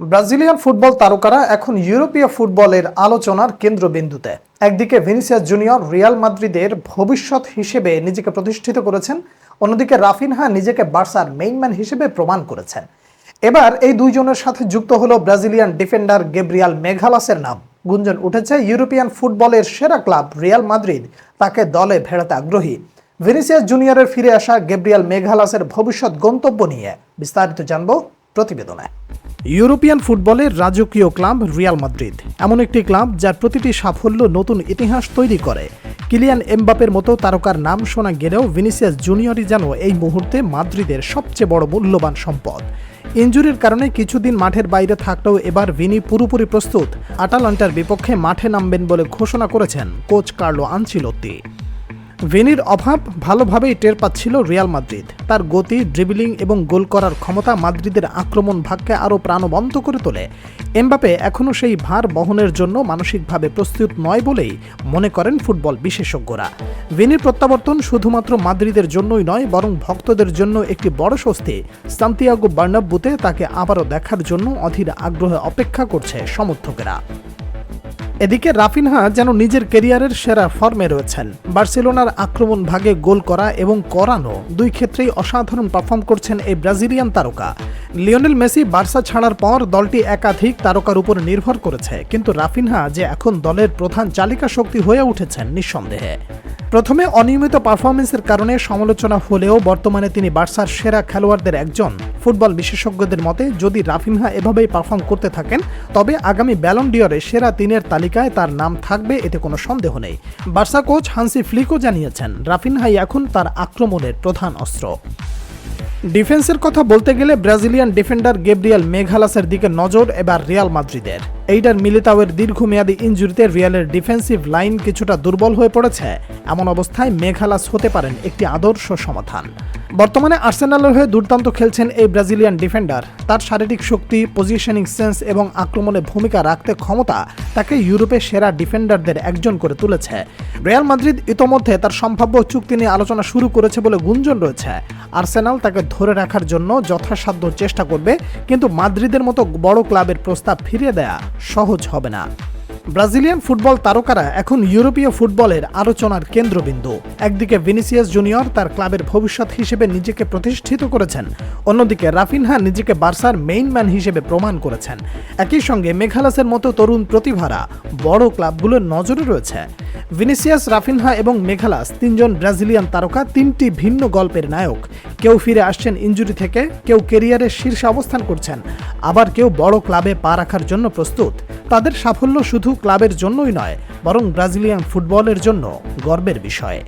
Brazilian football তারকারা এখন ইউরোপীয় ফুটবলের আলোচনার কেন্দ্রবিন্দুতে। একদিকে ভিনিসিয়াস জুনিয়র রিয়াল মাদ্রিদের ভবিষ্যৎ হিসেবে নিজেকে প্রতিষ্ঠিত করেছেন, অন্যদিকে রাফিনহা নিজেকে বার্সার মেইনম্যান হিসেবে প্রমাণ করেছেন। এবার এই দুইজনের সাথে যুক্ত হলো ব্রাজিলিয়ান ডিফেন্ডার গেব্রিয়াল মেঘালাসের নাম। গুঞ্জন উঠেছে ইউরোপিয়ান ফুটবলের সেরা ক্লাব রিয়াল মাদ্রিদ, তাকে দলে ভেড়াতে আগ্রহী। ভিনিসিয়াস জুনিয়রের ফিরে আসা গেব্রিয়াল মেঘালাসের ভবিষ্যৎ গন্তব্য নিয়ে বিস্তারিত জানব প্রতিবেদনে। ইউরোপিয়ান ফুটবলের রাজকীয় ক্লাব রিয়াল মাদ্রিদ। এমন একটি ক্লাব যার প্রতিটি সাফল্য নতুন ইতিহাস তৈরি করে। কিলিয়ান এমবাপের মতো তারকার নাম শোনা গেলেও ভিনিসিয়াস জুনিয়রই যেন এই মুহূর্তে মাদ্রিদের সবচেয়ে বড় মূল্যবান সম্পদ। ইঞ্জুরির কারণে কিছুদিন মাঠের বাইরে থাকলেও এবার ভিনি পুরোপুরি প্রস্তুত। আটালান্টার বিপক্ষে মাঠে নামবেন বলে ঘোষণা করেছেন কোচ কার্লো আনচিলত্তি ভেনির অভাব ভালোভাবেই টের পাচ্ছিল রিয়াল মাদ্রিদ। তার গতি ড্রিবলিং এবং গোল করার ক্ষমতা মাদ্রিদের আক্রমণ ভাগকে আরও প্রাণবন্ত করে তোলে। এমবাপে এখনও সেই ভার বহনের জন্য মানসিকভাবে প্রস্তুত নয় বলেই মনে করেন ফুটবল বিশেষজ্ঞরা। ভেনির প্রত্যাবর্তন শুধুমাত্র মাদ্রিদের জন্যই নয়, বরং ভক্তদের জন্য একটি বড় স্বস্তি। সান্তিয়াগো বার্নাব্বুতে তাকে আবারও দেখার জন্য অধীর আগ্রহে অপেক্ষা করছে সমর্থকেরা। এদিকে রাফিনহা যেন নিজের কেরিয়ারের সেরা ফর্মে রয়েছেন। বার্সেলোনার আক্রমণ ভাগে গোল করা এবং করানো দুই ক্ষেত্রেই অসাধারণ পারফর্ম করছেন এই ব্রাজিলিয়ান তারকা। লিওনেল মেসি বার্সা ছাড়ার পর দলটি একাধিক তারকার উপর নির্ভর করেছে, কিন্তু রাফিনহা যে এখন দলের প্রধান চালিকা শক্তি হয়ে উঠেছেন নিঃসন্দেহে। প্রথমে অনিয়মিত পারফরমেন্সের কারণে সমালোচনা হলেও বর্তমানে তিনি বার্সার সেরা খেলোয়াড়দের একজন। ফুটবল বিশেষজ্ঞদের মতে, যদি রাফিনহা এভাবেই পারফর্ম করতে থাকেন, তবে আগামী ব্যালন ডিয়রে সেরা তিনের তালিকায় তার নাম থাকবে এতে কোনো সন্দেহ নেই। বার্সা কোচ হান্সি ফ্লিকও জানিয়েছেন, রাফিনহাই এখন তার আক্রমণের প্রধান অস্ত্র। ডিফেন্সের কথা বলতে গেলে ব্রাজিলিয়ান ডিফেন্ডার গেব্রিয়াল মেঘালাসের দিকে নজর এবার রিয়াল মাদ্রিদের। এইডার মিলিতাওয়ের দীর্ঘমেয়াদী ইঞ্জুরিতে রিয়ালের ডিফেন্সিভ লাইন কিছুটা দুর্বল হয়ে পড়েছে। এমন অবস্থায় মেঘালাস হতে পারেন একটি আদর্শ সমাধান। বর্তমানে আর্সেনালের হয়ে দুর্দান্ত খেলছেন এই ব্রাজিলিয়ান ডিফেন্ডার। তার শারীরিক শক্তি, পজিশনিং সেন্স এবং আক্রমণে ভূমিকা রাখতে ক্ষমতা তাকে ইউরোপের সেরা ডিফেন্ডারদের একজন করে তুলেছে। রিয়াল মাদ্রিদ ইতোমধ্যে তার সম্ভাব্য চুক্তি নিয়ে আলোচনা শুরু করেছে বলে গুঞ্জন রয়েছে। আর্সেনাল তাকে ধরে রাখার জন্য যথাসাধ্য চেষ্টা করবে, কিন্তু মাদ্রিদের মতো বড় ক্লাবের প্রস্তাব ফিরিয়ে দেয়া সহজ হবে না। ব্রাজিলিয়ান ফুটবল তারকারা এখন ইউরোপীয় ফুটবলের আলোচনার কেন্দ্রবিন্দু। একদিকে ভিনিসিয়াস জুনিয়র তার ক্লাবের ভবিষ্যৎ হিসেবে নিজেকে প্রতিষ্ঠিত করেছেন, অন্যদিকে রাফিনহা নিজেকে বার্সার মেইন ম্যান হিসেবে প্রমাণ করেছেন। একই সঙ্গে মেঘালাসের মতো তরুণ প্রতিভারা বড় ক্লাবগুলোর নজরে রয়েছে। ভিনিসিয়াস, রাফিনহা এবং মেঘালাস, তিনজন ব্রাজিলিয়ান তারকা, তিনটি ভিন্ন গল্পের নায়ক। কেউ ফিরে আসছেন ইঞ্জুরি থেকে, কেউ কেরিয়ারের শীর্ষে অবস্থান করছেন। আবার কেউ বড় ক্লাবে পা রাখার জন্য প্রস্তুত। তাদের সাফল্য শুধু ক্লাবের জন্যই নয়, বরং ব্রাজিলিয়ান ফুটবলের জন্য গর্বের বিষয়।